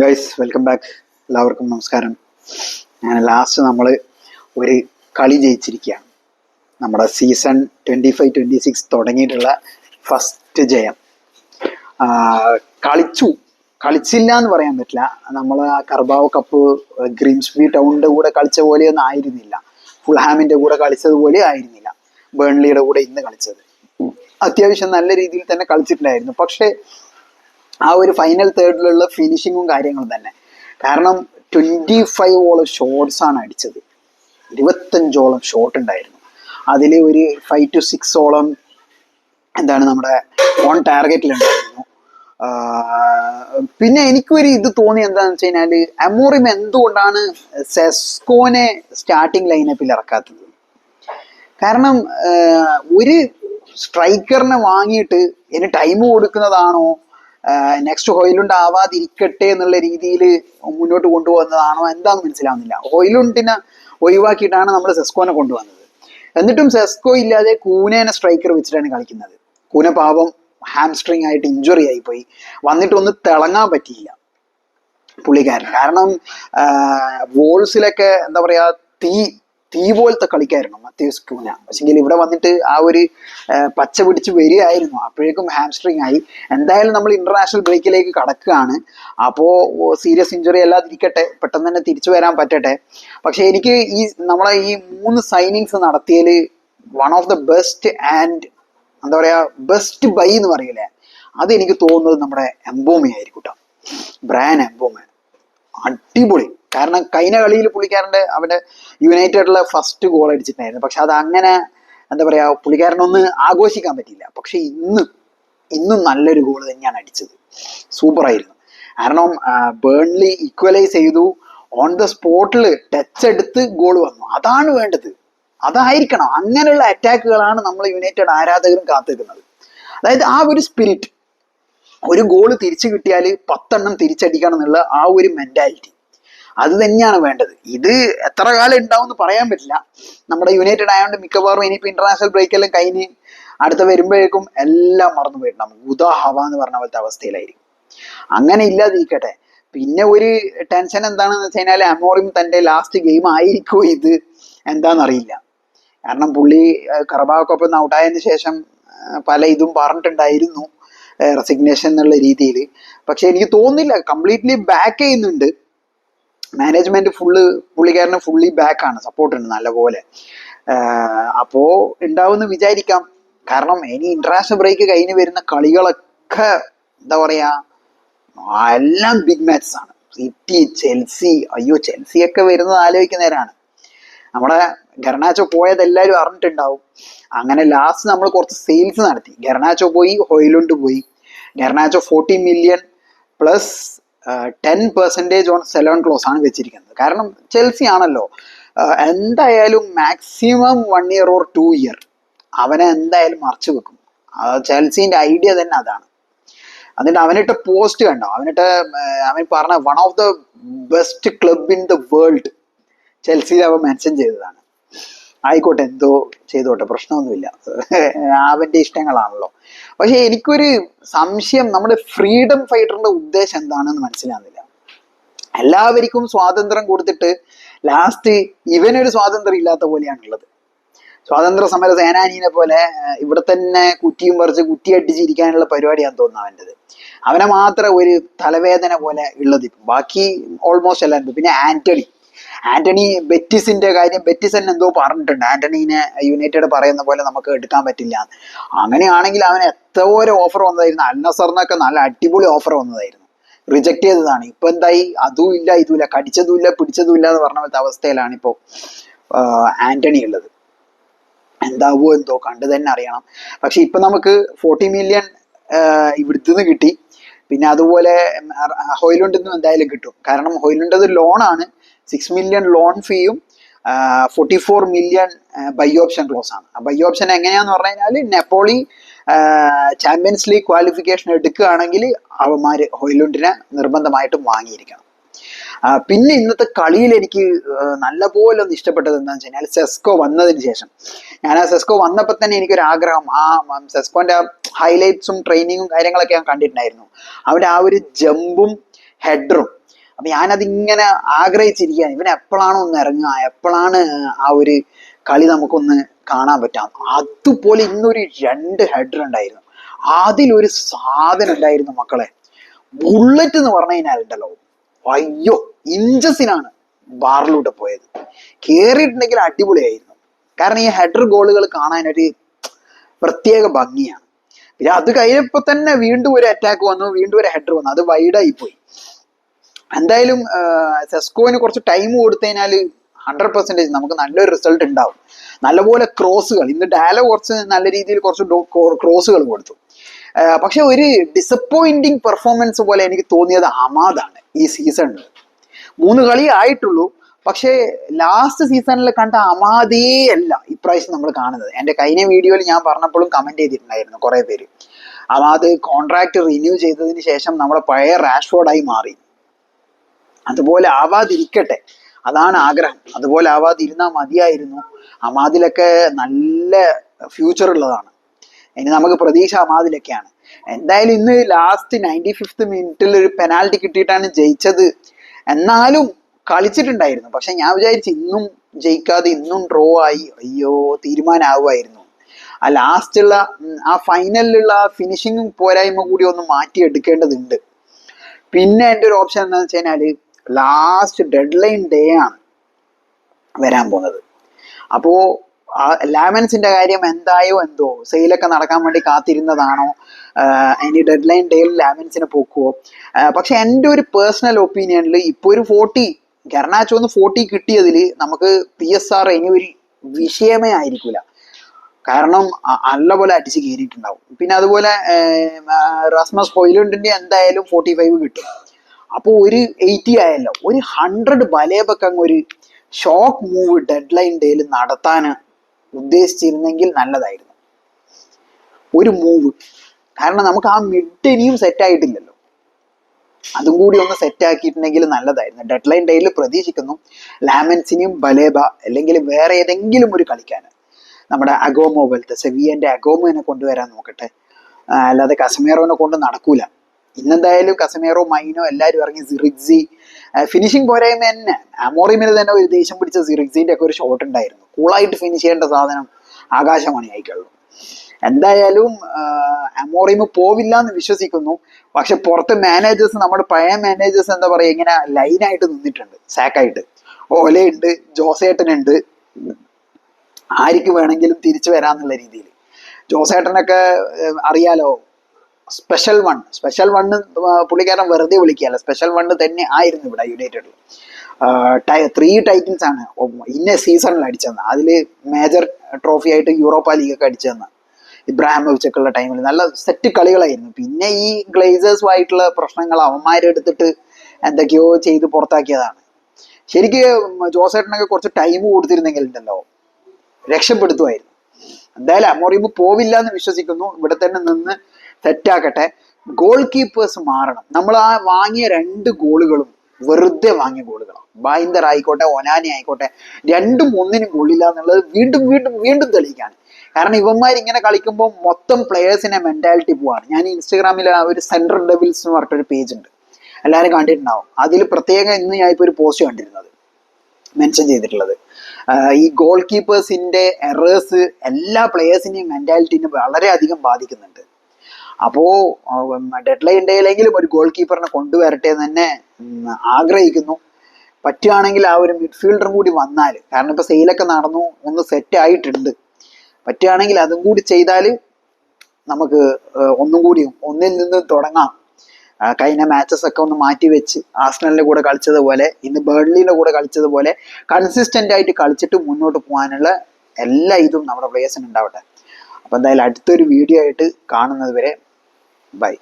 Guys welcome back എല്ലാവർക്കും നമസ്കാരം. Last നമ്മൾ ഒരു കളി ജയിച്ചിരിക്കുകയാണ്. നമ്മുടെ season twenty five twenty six തുടങ്ങിയിട്ടുള്ള ഫസ്റ്റ് ജയം. കളിച്ചു. കളിച്ചില്ല എന്ന് പറയാൻ പറ്റില്ല. നമ്മൾ ആ കർബാവ് കപ്പ് ഗ്രീംസ്ബി ടൗണിന്റെ കൂടെ കളിച്ച പോലെയൊന്നും ആയിരുന്നില്ല. ഫുൾഹാമിന്റെ കൂടെ കളിച്ചതുപോലെ ആയിരുന്നില്ല. ബേൺലിയുടെ കൂടെ ഇന്ന് കളിച്ചത്. അത്യാവശ്യം നല്ല രീതിയിൽ തന്നെ കളിച്ചിട്ടുണ്ടായിരുന്നു. പക്ഷേ ആ ഒരു ഫൈനൽ തേർഡിലുള്ള ഫിനിഷിങ്ങും കാര്യങ്ങളും തന്നെ. കാരണം ട്വന്റി ഫൈവോളം ഷോട്ട്സ് ആണ് അടിച്ചത്. ഇരുപത്തഞ്ചോളം ഷോട്ട് ഉണ്ടായിരുന്നു. അതിൽ ഒരു ഫൈവ് ടു സിക്സോളം എന്താണ് നമ്മുടെ ഓൺ ടാർഗറ്റിലുണ്ടായിരുന്നു പിന്നെ എനിക്കൊരു ഇത് തോന്നി എന്താണെന്ന് വെച്ച് കഴിഞ്ഞാൽ അമോറിം എന്തുകൊണ്ടാണ് സെസ്കോനെ സ്റ്റാർട്ടിംഗ് ലൈനപ്പിൽ ഇറക്കാത്തത്? കാരണം ഒരു സ്ട്രൈക്കറിനെ വാങ്ങിയിട്ട് ഇനി ടൈം കൊടുക്കുന്നതാണോ? നെക്സ്റ്റ് ഹോയിലുണ്ട് ആവാതിരിക്കട്ടെ എന്നുള്ള രീതിയിൽ മുന്നോട്ട് കൊണ്ടുപോകുന്നതാണോ എന്താണെന്ന് മനസ്സിലാവുന്നില്ല. ഹോയിലുണ്ടിനെ ഒഴിവാക്കിയിട്ടാണ് നമ്മൾ സെസ്കോനെ കൊണ്ടുവന്നത്. എന്നിട്ടും സെസ്കോ ഇല്ലാതെ കൂനേനെ സ്ട്രൈക്കർ വെച്ചിട്ടാണ് കളിക്കുന്നത്. കൂന പാപം ഹാംസ്ട്രിങ് ആയിട്ട് ഇഞ്ചുറി ആയിപ്പോയി. വന്നിട്ടൊന്ന് തിളങ്ങാൻ പറ്റിയില്ല പുള്ളിക്കാരൻ. കാരണം വോൾസിലൊക്കെ എന്താ പറയാ തീ തീ പോലത്തെ കളിക്കായിരുന്നു മത്യൂസ് ക്യൂന. പക്ഷെങ്കിൽ ഇവിടെ വന്നിട്ട് ആ ഒരു പച്ച പിടിച്ച് വരികയായിരുന്നു. അപ്പോഴേക്കും ഹാംസ്ട്രിങ് ആയി. എന്തായാലും നമ്മൾ ഇന്റർനാഷണൽ ബ്രേക്കിലേക്ക് കടക്കുകയാണ്. അപ്പോൾ സീരിയസ് ഇഞ്ചുറി അല്ലാതിരിക്കട്ടെ. പെട്ടെന്ന് തന്നെ തിരിച്ചു വരാൻ പറ്റട്ടെ. പക്ഷെ എനിക്ക് ഈ നമ്മളെ ഈ മൂന്ന് സൈനിങ്സ് നടത്തിയതിൽ one of the best and എന്താ പറയാ ബെസ്റ്റ് ബൈ എന്ന് പറയില്ലേ? അതെനിക്ക് തോന്നുന്നത് നമ്മുടെ എംബോമി ആയിരിക്കും കേട്ടോ ബ്രാൻ എംബോമ അടിപൊളി. കാരണം കഴിഞ്ഞ കളിയിൽ പുള്ളിക്കാരന്റെ അവന്റെ യുണൈറ്റഡിലെ ഫസ്റ്റ് ഗോൾ അടിച്ചിട്ടുണ്ടായിരുന്നു. പക്ഷെ അത് അങ്ങനെ എന്താ പറയാ പുള്ളിക്കാരനൊന്ന് ആഘോഷിക്കാൻ പറ്റിയില്ല. പക്ഷെ ഇന്ന് ഇന്നും നല്ലൊരു ഗോൾ തന്നെയാണ് അടിച്ചത്. സൂപ്പറായിരുന്നു കാരണം ബേൺലി ഈക്വലൈസ് ചെയ്തു. ഓൺ ദ സ്പോട്ടിൽ ടച്ച് എടുത്ത് ഗോൾ വന്നു. അതാണ് വേണ്ടത്. അതായിരിക്കണം. അങ്ങനെയുള്ള അറ്റാക്കുകളാണ് നമ്മൾ യുണൈറ്റഡ് ആരാധകരും കാത്തിരിക്കുന്നത്. അതായത് ആ ഒരു സ്പിരിറ്റ് ഒരു ഗോൾ തിരിച്ചു കിട്ടിയാൽ പത്തെണ്ണം തിരിച്ചടിക്കണം എന്നുള്ള ആ ഒരു മെന്റാലിറ്റി അത് തന്നെയാണ് വേണ്ടത്. ഇത് എത്ര കാലം ഉണ്ടാവും എന്ന് പറയാൻ പറ്റില്ല. നമ്മുടെ യുണൈറ്റഡ് ആയതുകൊണ്ട് മിക്കവാറും ഇനിയിപ്പോൾ ഇന്റർനാഷണൽ ബ്രേക്ക് എല്ലാം കഴിഞ്ഞ് അടുത്ത വരുമ്പോഴേക്കും എല്ലാം മറന്നു പോയിട്ട് നമുക്ക് ഉദാഹവ എന്ന് പറഞ്ഞ പോലത്തെ അവസ്ഥയിലായിരിക്കും. അങ്ങനെ ഇല്ലാതിരിക്കട്ടെ. പിന്നെ ഒരു ടെൻഷൻ എന്താണെന്ന് വെച്ച് കഴിഞ്ഞാൽ അമോറിം തന്റെ ലാസ്റ്റ് ഗെയിം ആയിരിക്കും ഇത്? എന്താണെന്നറിയില്ല കാരണം പുള്ളി കറബാക്കൊപ്പം ഔട്ടായതിനു ശേഷം പല ഇതും പറഞ്ഞിട്ടുണ്ടായിരുന്നു റെസിഗ്നേഷൻ എന്നുള്ള രീതിയിൽ പക്ഷെ എനിക്ക് തോന്നുന്നില്ല. കംപ്ലീറ്റ്ലി ബാക്ക് ചെയ്യുന്നുണ്ട്. മാനേജ്മെന്റ് ഫുള്ള് പുള്ളിക്കാരന് ഫുള്ളി ആണ് സപ്പോർട്ട് ഉണ്ട് നല്ലപോലെ. അപ്പോ ഉണ്ടാവുമെന്ന് വിചാരിക്കാം. കാരണം ഇനി ഇന്റർനാഷണൽ ബ്രേക്ക് കഴിഞ്ഞ് വരുന്ന കളികളൊക്കെ എന്താ പറയാ എല്ലാം ബിഗ് മാച്ചസ് ആണ്. സിറ്റി ചെൽസി അയ്യോ ചെൽസി ഒക്കെ വരുന്നത് ആലോചിക്കുന്നവരാണ് നമ്മുടെ ഗർണാച്ചോ പോയത് എല്ലാവരും അറിഞ്ഞിട്ടുണ്ടാവും. അങ്ങനെ ലാസ്റ്റ് നമ്മൾ കുറച്ച് സെയിൽസ് നടത്തി. ഗർണാച്ചോ പോയി ഹൊയിലുണ്ട് പോയി. Garnacho forty million plus ten percentage on sell on clause ആണ് വെച്ചിരിക്കുന്നത്. കാരണം ചെൽസി ആണല്ലോ. എന്തായാലും maximum one year or two year അവനെ എന്തായാലും മറച്ചു വെക്കും. ചെൽസിന്റെ ഐഡിയ തന്നെ അതാണ്. എന്നിട്ട് അവനിട്ട പോസ്റ്റ് കണ്ടോ? അവനിട്ട് അവൻ പറഞ്ഞ one of the best club in the world ചെൽസിയിൽ അവൻ മെൻഷൻ ചെയ്തതാണ്. ആയിക്കോട്ടെ എന്തോ ചെയ്തോട്ടെ പ്രശ്നമൊന്നുമില്ല. അവന്റെ ഇഷ്ടങ്ങളാണല്ലോ. പക്ഷെ എനിക്കൊരു സംശയം നമ്മുടെ ഫ്രീഡം ഫൈറ്ററിന്റെ ഉദ്ദേശം എന്താണെന്ന് മനസ്സിലാകുന്നില്ല എല്ലാവർക്കും സ്വാതന്ത്ര്യം കൊടുത്തിട്ട് ലാസ്റ്റ് ഇവനൊരു സ്വാതന്ത്ര്യം ഇല്ലാത്ത പോലെയാണുള്ളത്. സ്വാതന്ത്ര്യ സമര സേനാനീനെ പോലെ ഇവിടെ തന്നെ കുറ്റിയും പറിച്ച് കുറ്റി അടിച്ചിരിക്കാനുള്ള പരിപാടിയാണ് തോന്നുന്നു അവന്റെത് അവനെ മാത്രം ഒരു തലവേദന പോലെ ഉള്ളത് ബാക്കി ഓൾമോസ്റ്റ് എല്ലാം പിന്നെ ആന്റണി. ആന്റണി ബെറ്റിസിന്റെ കാര്യം ബെറ്റിസൻ എന്തോ പറഞ്ഞിട്ടുണ്ട്. ആന്റണീനെ യുണൈറ്റഡ് പറയുന്ന പോലെ നമുക്ക് എടുക്കാൻ പറ്റില്ല. അങ്ങനെയാണെങ്കിൽ അവന് എത്ര ഓഫർ വന്നതായിരുന്നു. അന്നസറിനൊക്കെ നല്ല അടിപൊളി ഓഫർ വന്നതായിരുന്നു. റിജക്ട് ചെയ്തതാണ്. ഇപ്പൊ എന്തായി? അതും ഇല്ല ഇതുമില്ല. ഇല്ല കടിച്ചതും ഇല്ല പിടിച്ചതും ഇല്ല എന്ന് പറഞ്ഞ പോലത്തെ അവസ്ഥയിലാണ് ഇപ്പോ ആന്റണി ഉള്ളത്. എന്താവോ എന്തോ കണ്ടു തന്നെ അറിയണം. പക്ഷെ ഇപ്പൊ നമുക്ക് ഫോർട്ടി മില്യൺ ഇവിടുത്തുനിന്ന് കിട്ടി. പിന്നെ അതുപോലെ ഹൊയിലുണ്ടിൽ നിന്നും എന്തായാലും കിട്ടും. കാരണം ഹൊയിലുണ്ടത് ലോണാണ്. Six million loan ഫീയും forty four million buy option clause ആണ്. ബൈ ഓപ്ഷൻ എങ്ങനെയാന്ന് പറഞ്ഞു കഴിഞ്ഞാൽ നെപ്പോളി ചാമ്പ്യൻസ് ലീഗ് ക്വാളിഫിക്കേഷൻ എടുക്കുകയാണെങ്കിൽ അവന്മാര് ഹൊയിലുണ്ടിനെ നിർബന്ധമായിട്ടും വാങ്ങിയിരിക്കണം. പിന്നെ ഇന്നത്തെ കളിയിൽ എനിക്ക് നല്ലപോലെ ഒന്ന് ഇഷ്ടപ്പെട്ടത് എന്താണെന്ന് വെച്ച് കഴിഞ്ഞാൽ സെസ്കോ വന്നതിന് ശേഷം. ഞാൻ ആ സെസ്കോ വന്നപ്പോൾ തന്നെ എനിക്കൊരു ആഗ്രഹം ആ സെസ്കോന്റെ ഹൈലൈറ്റ്സും ട്രെയിനിങ്ങും കാര്യങ്ങളൊക്കെ ഞാൻ കണ്ടിട്ടുണ്ടായിരുന്നു. അവന്റെ ആ ഒരു ജമ്പും ഹെഡറും. അപ്പൊ ഞാനതിങ്ങനെ ആഗ്രഹിച്ചിരിക്കുകയാണ് ഇവൻ എപ്പോഴാണോ ഒന്ന് ഇറങ്ങുക എപ്പോഴാണ് ആ ഒരു കളി നമുക്കൊന്ന് കാണാൻ പറ്റാം? അതുപോലെ ഇന്നൊരു രണ്ട് ഹെഡർ ഉണ്ടായിരുന്നു. അതിലൊരു സാധനം ഉണ്ടായിരുന്നു മക്കളെ. ബുള്ളറ്റ് എന്ന് പറഞ്ഞു കഴിഞ്ഞാൽ ഉണ്ടല്ലോ അയ്യോ ഇഞ്ചസിനാണ് ബാറിലൂടെ പോയത്. കേറിയിട്ടുണ്ടെങ്കിൽ അടിപൊളിയായിരുന്നു. കാരണം ഈ ഹെഡർ ഗോളുകൾ കാണാനൊരു പ്രത്യേക ഭംഗിയാണ്. പിന്നെ അത് കഴിഞ്ഞപ്പോ തന്നെ വീണ്ടും ഒരു അറ്റാക്ക് വന്നു വീണ്ടും ഒരു ഹെഡർ വന്നു. അത് വൈഡായി പോയി. എന്തായാലും സെസ്കോവിന് കുറച്ച് ടൈം കൊടുത്തതിനാൽ ഹൺഡ്രഡ് പെർസെന്റേജ് നമുക്ക് നല്ലൊരു റിസൾട്ട് ഉണ്ടാവും. നല്ലപോലെ ക്രോസുകൾ ഇന്ന് ഡയലോ കുറച്ച് നല്ല രീതിയിൽ കുറച്ച് ക്രോസുകൾ കൊടുത്തു. പക്ഷെ ഒരു ഡിസപ്പോയിന്റിങ് പെർഫോമൻസ് പോലെ എനിക്ക് തോന്നിയത് അമാദാണ് ഈ സീസണിൽ മൂന്ന് കളി ആയിട്ടുള്ളൂ പക്ഷേ ലാസ്റ്റ് സീസണിൽ കണ്ട അമാദേ അല്ല ഇപ്രാവശ്യം നമ്മൾ കാണുന്നത്. എന്റെ കഴിഞ്ഞ വീഡിയോയിൽ ഞാൻ പറഞ്ഞപ്പോഴും കമന്റ് ചെയ്തിട്ടുണ്ടായിരുന്നു കുറേ പേര്. അമാദ് കോൺട്രാക്ട് റിന്യൂ ചെയ്തതിന് ശേഷം നമ്മളെ പഴയ റാഷ്ഫോർഡായി മാറി. അതുപോലെ ആവാതിരിക്കട്ടെ അതാണ് ആഗ്രഹം. അതുപോലെ ആവാതിരുന്നാൽ മതിയായിരുന്നു. അമാദിലൊക്കെ നല്ല ഫ്യൂച്ചർ ഉള്ളതാണ്. ഇനി നമുക്ക് പ്രതീക്ഷ അമാതിലൊക്കെയാണ്. എന്തായാലും ഇന്ന് ലാസ്റ്റ് നയന്റി ഫിഫ്ത്ത് മിനിറ്റിൽ ഒരു പെനാൽറ്റി കിട്ടിയിട്ടാണ് ജയിച്ചത്. എന്നാലും കളിച്ചിട്ടുണ്ടായിരുന്നു. പക്ഷെ ഞാൻ വിചാരിച്ചു ഇന്നും ജയിക്കാതെ ഇന്നും ഡ്രോ ആയി. അയ്യോ തീരുമാനമാവുമായിരുന്നു ആ ലാസ്റ്റുള്ള ആ ഫൈനലിലുള്ള ഫിനിഷിങ്ങും പോരായ്മ കൂടി ഒന്ന് മാറ്റിയെടുക്കേണ്ടതുണ്ട് പിന്നെ എന്റെ ഒരു ഓപ്ഷൻ എന്താണെന്ന് വെച്ച് കഴിഞ്ഞാൽ ലാസ്റ്റ് ഡെഡ് ലൈൻ ഡേ ആണ് വരാൻ പോകുന്നത്. അപ്പോൾ ആ ലാമൻസിന്റെ കാര്യം എന്തായോ എന്തോ? സെയിലൊക്കെ നടക്കാൻ വേണ്ടി കാത്തിരുന്നതാണോ? ഇനി ഡെഡ് ലൈൻ ഡേയിൽ ലാമൻസിനെ പോക്കുവോ? പക്ഷെ എന്റെ ഒരു പേഴ്സണൽ ഒപ്പീനിയനിൽ ഇപ്പോൾ ഒരു ഫോർട്ടി ഗർണാച്ചോന്ന് ഫോർട്ടി കിട്ടിയതിൽ നമുക്ക് പി എസ് ആർ ഇനി ഒരു വിഷയമേ ആയിരിക്കില്ല കാരണം നല്ലപോലെ അടിച്ച് കയറിയിട്ടുണ്ടാവും. പിന്നെ അതുപോലെ റസ്മസ് ഹൊയിലുണ്ടിന്റെ എന്തായാലും ഫോർട്ടി ഫൈവ് കിട്ടും. അപ്പോൾ ഒരു എയ്റ്റി ആയല്ലോ. ഒരു ഹൺഡ്രഡ് ബലേബൊക്കെ ഒരു ഷോക്ക് മൂവ് ഡെഡ് ലൈൻ ഡേയിൽ നടത്താൻ ഉദ്ദേശിച്ചിരുന്നെങ്കിൽ നല്ലതായിരുന്നു. ഒരു മൂവ് കാരണം നമുക്ക് ആ മിഡ് ഇനിയും സെറ്റ് ആയിട്ടില്ലല്ലോ. അതും കൂടി ഒന്ന് സെറ്റ് ആക്കിയിട്ടുണ്ടെങ്കിൽ നല്ലതായിരുന്നു. ഡെഡ് ലൈൻ ഡേയിൽ പ്രതീക്ഷിക്കുന്നു. ലാമൻസിനെയും ബലേബ അല്ലെങ്കിൽ വേറെ ഏതെങ്കിലും ഒരു കളിക്കാൻ നമ്മുടെ അഗോമോ പോലത്തെ സെവിയന്റെ അഗോമോനെ കൊണ്ടുവരാൻ നോക്കട്ടെ. അല്ലാതെ കസമേറോനെ കൊണ്ട് നടക്കൂല. ഇന്നെന്തായാലും കസമേറോ മൈനോ എല്ലാവരും ഇറങ്ങി സിറിക്സി ഫിനിഷിംഗ് പോരായ്മ തന്നെ. അമോറിമിന് തന്നെ ഒരു ദേഷ്യം പിടിച്ച സിറിക്സിന്റെ ഒക്കെ ഒരു ഷോട്ട് ഉണ്ടായിരുന്നു. കൂളായിട്ട് ഫിനിഷ് ചെയ്യേണ്ട സാധനം ആകാശവാണി ആയിക്കുള്ളൂ. എന്തായാലും അമോറിമ് പോവില്ല എന്ന് വിശ്വസിക്കുന്നു. പക്ഷെ പുറത്ത് മാനേജേഴ്സ് നമ്മുടെ പഴയ മാനേജേഴ്സ് എന്താ പറയുക ഇങ്ങനെ ലൈനായിട്ട് നിന്നിട്ടുണ്ട്. സാക്കായിട്ട് ഓലയുണ്ട് ജോസേട്ടനുണ്ട്. ആർക്ക് വേണമെങ്കിലും തിരിച്ചു വരാന്നുള്ള രീതിയിൽ. ജോസേട്ടനൊക്കെ അറിയാലോ സ്പെഷ്യൽ വൺ സ്പെഷ്യൽ വണ്ണ് പുള്ളിക്കാരൻ വെറുതെ വിളിക്കുകയല്ല. സ്പെഷ്യൽ വണ്ണ് തന്നെ ആയിരുന്നു ഇവിടെ യുണൈറ്റഡിൽ ത്രീ ടൈറ്റിൽസ് ആണ്. ഇന്ന സീസണിൽ അടിച്ചതെന്ന് അതിൽ മേജർ ട്രോഫി ആയിട്ട് യൂറോപ്പ ലീഗൊക്കെ അടിച്ചതെന്ന് ഇബ്രാഹിം ഉള്ള ടൈമിൽ നല്ല സെറ്റ് കളികളായിരുന്നു. പിന്നെ ഈ ഗ്ലേസേഴ്സുമായിട്ടുള്ള പ്രശ്നങ്ങൾ അവന്മാരെടുത്തിട്ട് എന്തൊക്കെയോ ചെയ്ത് പുറത്താക്കിയതാണ്. ശരിക്കും ജോസേട്ടനൊക്കെ കുറച്ച് ടൈം കൊടുത്തിരുന്നെങ്കിൽ ഉണ്ടല്ലോ രക്ഷപ്പെടുത്തുമായിരുന്നു. എന്തായാലും അമോറിയുമ്പോൾ പോവില്ല എന്ന് വിശ്വസിക്കുന്നു. ഇവിടെ തന്നെ നിന്ന് സെറ്റാക്കട്ടെ ഗോൾ കീപ്പേഴ്സ് മാറണം. നമ്മൾ ആ വാങ്ങിയ രണ്ട് ഗോളുകളും വെറുതെ വാങ്ങിയ ഗോളുകളാണ്. ബൈന്ദർ ആയിക്കോട്ടെ ഒനാനി ആയിക്കോട്ടെ രണ്ടും ഒന്നിനും ഗോളില്ല എന്നുള്ളത് വീണ്ടും വീണ്ടും വീണ്ടും തെളിയിക്കാണ്. കാരണം ഇവന്മാർ ഇങ്ങനെ കളിക്കുമ്പോൾ മൊത്തം പ്ലെയേഴ്സിനെ മെന്റാലിറ്റി പോവാണ്. ഞാൻ ഇൻസ്റ്റഗ്രാമിൽ ആ ഒരു സെൻട്രൽ ഡെവിൽസ് എന്ന് പറഞ്ഞിട്ടൊരു പേജ് ഉണ്ട്. എല്ലാവരും കണ്ടിട്ടുണ്ടാവും. അതിൽ പ്രത്യേകം ഇന്ന് ഞാൻ ഇപ്പോൾ ഒരു പോസ്റ്റ് കണ്ടിരുന്നത്. മെൻഷൻ ചെയ്തിട്ടുള്ളത്. ഈ ഗോൾ കീപ്പേഴ്സിന്റെ എറേഴ്സ് എല്ലാ പ്ലേയേഴ്സിനെയും മെന്റാലിറ്റിനെ വളരെയധികം ബാധിക്കുന്നുണ്ട്. അപ്പോ ഡെഡ് ലൈൻ ഡേയിലെങ്കിലും ഒരു ഗോൾ കീപ്പറിനെ കൊണ്ടുവരട്ടെ എന്ന് തന്നെ ആഗ്രഹിക്കുന്നു. പറ്റുകയാണെങ്കിൽ ആ ഒരു മിഡ്ഫീൽഡറും കൂടി വന്നാൽ കാരണം ഇപ്പൊ സെയിലൊക്കെ നടന്നു ഒന്ന് സെറ്റ് ആയിട്ടുണ്ട്. പറ്റുകയാണെങ്കിൽ അതും കൂടി ചെയ്താൽ നമുക്ക് ഒന്നും കൂടി ഒന്നിൽ നിന്ന് തുടങ്ങാം. കഴിഞ്ഞ മാച്ചസ് ഒക്കെ ഒന്ന് മാറ്റി വെച്ച് ആസ്ട്രലിന്റെ കൂടെ കളിച്ചതുപോലെ ഇന്ന് ബേർഡ്ലിയുടെ കൂടെ കളിച്ചതുപോലെ കൺസിസ്റ്റന്റ് ആയിട്ട് കളിച്ചിട്ട് മുന്നോട്ട് പോകാനുള്ള എല്ലാ ഇതും നമ്മുടെ പ്ലേയേഴ്സിന് ഉണ്ടാവട്ടെ. അപ്പൊ എന്തായാലും അടുത്തൊരു വീഡിയോ ആയിട്ട് കാണുന്നത് വരെ ബൈ